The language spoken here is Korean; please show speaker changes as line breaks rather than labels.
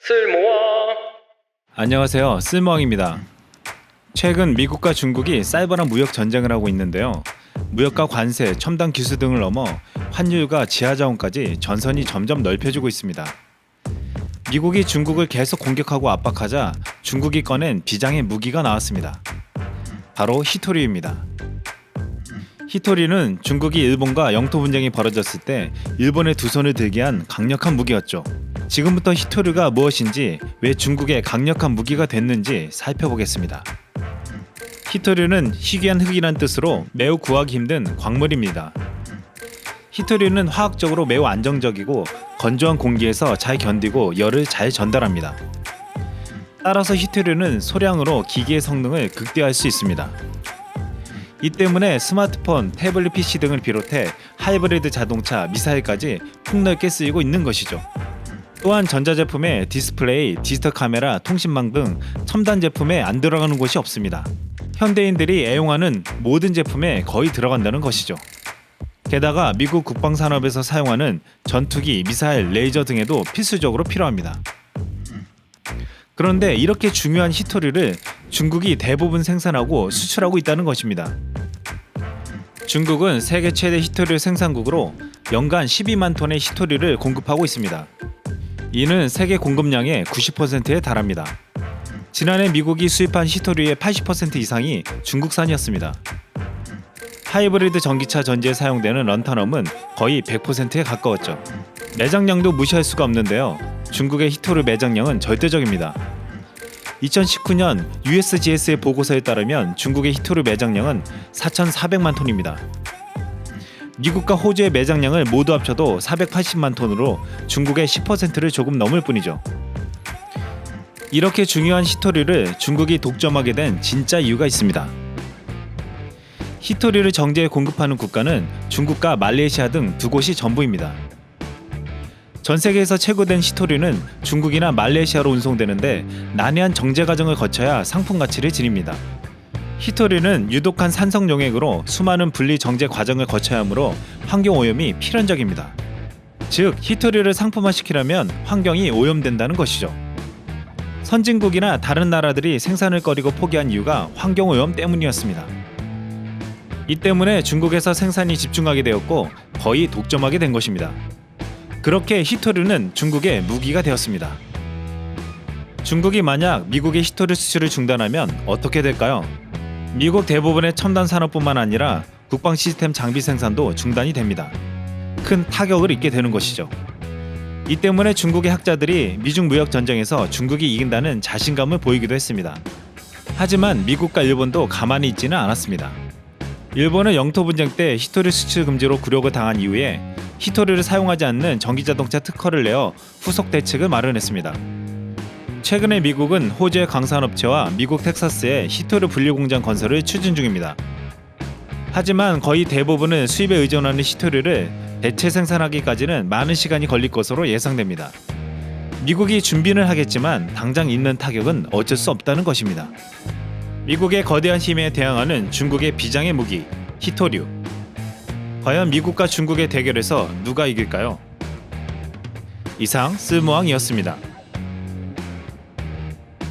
쓸모왕
안녕하세요. 쓸모왕입니다. 최근 미국과 중국이 사이버랑 무역 전쟁을 하고 있는데요. 무역과 관세, 첨단 기술 등을 넘어 환율과 지하 자원까지 전선이 점점 넓혀지고 있습니다. 미국이 중국을 계속 공격하고 압박하자 중국이 꺼낸 비장의 무기가 나왔습니다. 바로 히토리입니다. 히토리는 중국이 일본과 영토 분쟁이 벌어졌을 때 일본의 두 손을 들게 한 강력한 무기였죠. 지금부터 히토리가 무엇인지 왜 중국의 강력한 무기가 됐는지 살펴보겠습니다. 히토리는 희귀한 흙이란 뜻으로 매우 구하기 힘든 광물입니다. 히토리는 화학적으로 매우 안정적이고 건조한 공기에서 잘 견디고 열을 잘 전달합니다. 따라서 히토리는 소량으로 기기의 성능을 극대화할 수 있습니다. 이 때문에 스마트폰, 태블릿 PC 등을 비롯해 하이브리드 자동차, 미사일까지 폭넓게 쓰이고 있는 것이죠. 또한 전자제품에 디스플레이, 디지털 카메라, 통신망 등 첨단 제품에 안 들어가는 곳이 없습니다. 현대인들이 애용하는 모든 제품에 거의 들어간다는 것이죠. 게다가 미국 국방산업에서 사용하는 전투기, 미사일, 레이저 등에도 필수적으로 필요합니다. 그런데 이렇게 중요한 히토리를 중국이 대부분 생산하고 수출하고 있다는 것입니다. 중국은 세계 최대 히토리 생산국으로 연간 12만 톤의 히토리를 공급하고 있습니다. 이는 세계 공급량의 90%에 달합니다. 지난해 미국이 수입한 히토리의 80% 이상이 중국산이었습니다. 하이브리드 전기차 전지에 사용되는 런터넘은 거의 100%에 가까웠죠. 매장량도 무시할 수가 없는데요. 중국의 히토리 매장량은 절대적입니다. 2019년 USGS의 보고서에 따르면 중국의 히토리 매장량은 4,400만 톤입니다. 미국과 호주의 매장량을 모두 합쳐도 480만 톤으로 중국의 10%를 조금 넘을 뿐이죠. 이렇게 중요한 히토리를 중국이 독점하게 된 진짜 이유가 있습니다. 히토리를 정제해 공급하는 국가는 중국과 말레이시아 등 두 곳이 전부입니다. 전 세계에서 최고된 히토리는 중국이나 말레이시아로 운송되는데 난해한 정제 과정을 거쳐야 상품 가치를 지닙니다. 히토리는 유독한 산성 용액으로 수많은 분리 정제 과정을 거쳐야 하므로 환경 오염이 필연적입니다. 즉 히토리를 상품화시키려면 환경이 오염된다는 것이죠. 선진국이나 다른 나라들이 생산을 꺼리고 포기한 이유가 환경 오염 때문이었습니다. 이 때문에 중국에서 생산이 집중하게 되었고 거의 독점하게 된 것입니다. 그렇게 히토리는 중국의 무기가 되었습니다. 중국이 만약 미국의 히토리 수출을 중단하면 어떻게 될까요? 미국 대부분의 첨단 산업뿐만 아니라 국방 시스템 장비 생산도 중단이 됩니다. 큰 타격을 입게 되는 것이죠. 이 때문에 중국의 학자들이 미중 무역 전쟁에서 중국이 이긴다는 자신감을 보이기도 했습니다. 하지만 미국과 일본도 가만히 있지는 않았습니다. 일본은 영토 분쟁 때 히토리 수출 금지로 굴욕을 당한 이후에 히토리를 사용하지 않는 전기자동차 특허를 내어 후속 대책을 마련했습니다. 최근에 미국은 호주의 강산업체와 미국 텍사스의 히토리 분리 공장 건설을 추진 중입니다. 하지만 거의 대부분은 수입에 의존하는 히토리를 대체 생산하기까지는 많은 시간이 걸릴 것으로 예상됩니다. 미국이 준비는 하겠지만 당장 있는 타격은 어쩔 수 없다는 것입니다. 미국의 거대한 힘에 대항하는 중국의 비장의 무기 히토류. 과연 미국과 중국의 대결에서 누가 이길까요? 이상 쓸모왕이었습니다.